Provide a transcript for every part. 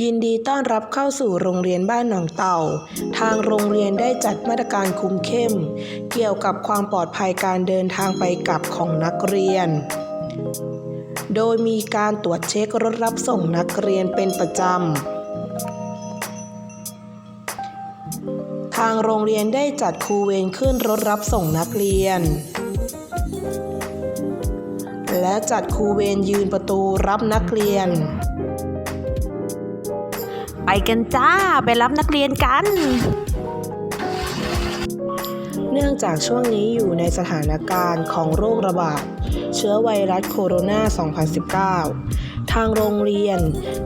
ยินดีต้อนรับเข้าสู่โรงเรียนบ้านหนองเต่า ทางโรงเรียนได้จัดมาตรการคุมเข้ม เกี่ยวกับความปลอดภัยการเดินทางไปกลับของนักเรียน โดยมีการตรวจเช็ครถรับส่งนักเรียนเป็นประจำ ทางโรงเรียนได้จัดครูเวรขึ้นรถรับส่งนักเรียน และจัดครูเวรยืนประตูรับนักเรียน กันจ้าไปรับนักเรียนกัน เนื่องจากช่วงนี้อยู่ในสถานการณ์ของโรคระบาด เชื้อไวรัสโคโรนา 2019 ทางโรงเรียน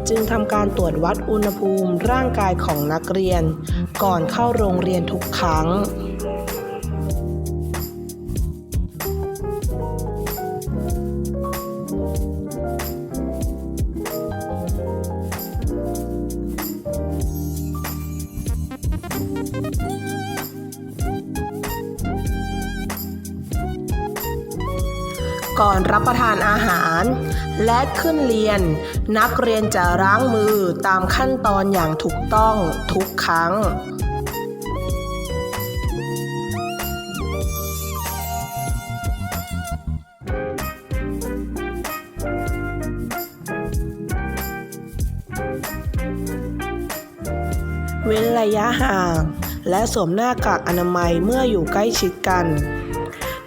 จึงทำการตรวจวัดอุณหภูมิร่างกายของนักเรียน ก่อนเข้าโรงเรียนทุกครั้ง ก่อนรับประทานอาหาร และขึ้นเรียน นักเรียนจะล้างมือตามขั้นตอนอย่างถูกต้องทุกครั้งเว้นระยะห่าง และสวมหน้ากากอนามัยเมื่ออยู่ใกล้ชิดกัน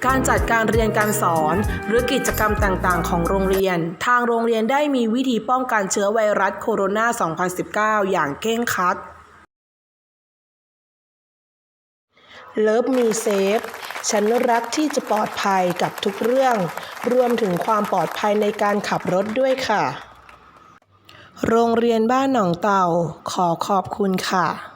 การจัดการเรียนการสอน หรือกิจกรรมต่างๆ ของโรงเรียน ทางโรงเรียนได้มีวิธีป้องกันเชื้อไวรัสโคโรนา 2019 อย่างเคร่งครัดเลิฟมีเซฟฉันรักที่จะปลอดภัยกับทุกเรื่อง รวมถึงความปลอดภัยในการขับรถด้วยค่ะ โรงเรียนบ้านหนองเต่าขอขอบคุณค่ะ